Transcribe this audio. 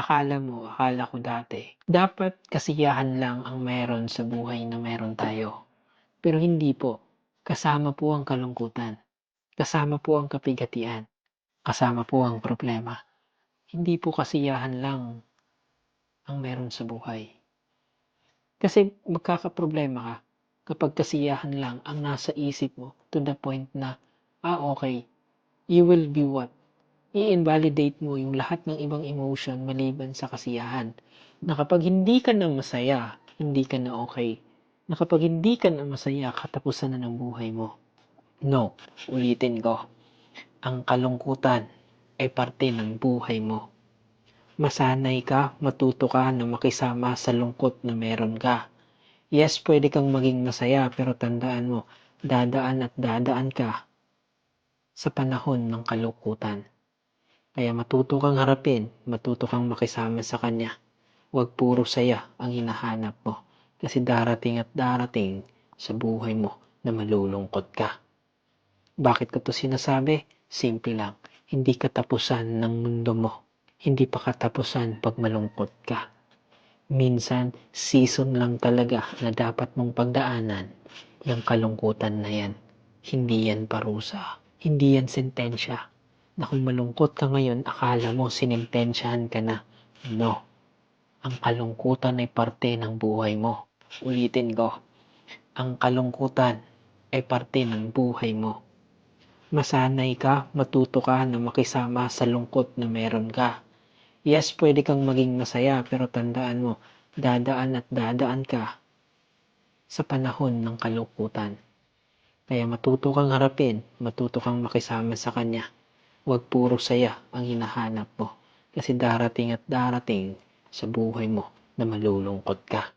Akala mo, akala ko dati, dapat kasiyahan lang ang meron sa buhay na meron tayo. Pero hindi po. Kasama po ang kalungkutan. Kasama po ang kapigatian. Kasama po ang problema. Hindi po kasiyahan lang ang meron sa buhay. Kasi magkakaproblema ka kapag kasiyahan lang ang nasa isip mo to the point na, ah okay, you will be what? I-invalidate mo yung lahat ng ibang emotion maliban sa kasiyahan. Na kapag hindi ka na masaya, hindi ka na okay. Na kapag hindi ka na masaya, katapusan na ng buhay mo. No, ulitin ko. Ang kalungkutan ay parte ng buhay mo. Masanay ka, matuto ka na makisama sa lungkot na meron ka. Yes, pwede kang maging masaya pero tandaan mo, dadaan at dadaan ka sa panahon ng kalungkutan. Kaya matuto kang harapin, matuto kang makisama sa kanya. Huwag puro saya ang hinahanap mo. Kasi darating at darating sa buhay mo na malulungkot ka. Bakit ko to sinasabi? Simple lang. Hindi katapusan ng mundo mo. Hindi pa katapusan pag malungkot ka. Minsan, season lang talaga na dapat mong pagdaanan yung kalungkutan na yan. Hindi yan parusa. Hindi yan sentensya na kung malungkot ka ngayon, akala mo sinintensyahan ka na. No. Ang kalungkutan ay parte ng buhay mo. Ulitin ko. Ang kalungkutan ay parte ng buhay mo. Masanay ka, matuto ka na makisama sa lungkot na meron ka. Yes, pwede kang maging masaya pero tandaan mo, dadaan at dadaan ka sa panahon ng kalungkutan. Kaya matuto kang harapin, matuto kang makisama sa kanya. Huwag puro saya ang hinahanap mo kasi darating at darating sa buhay mo na malulungkot ka.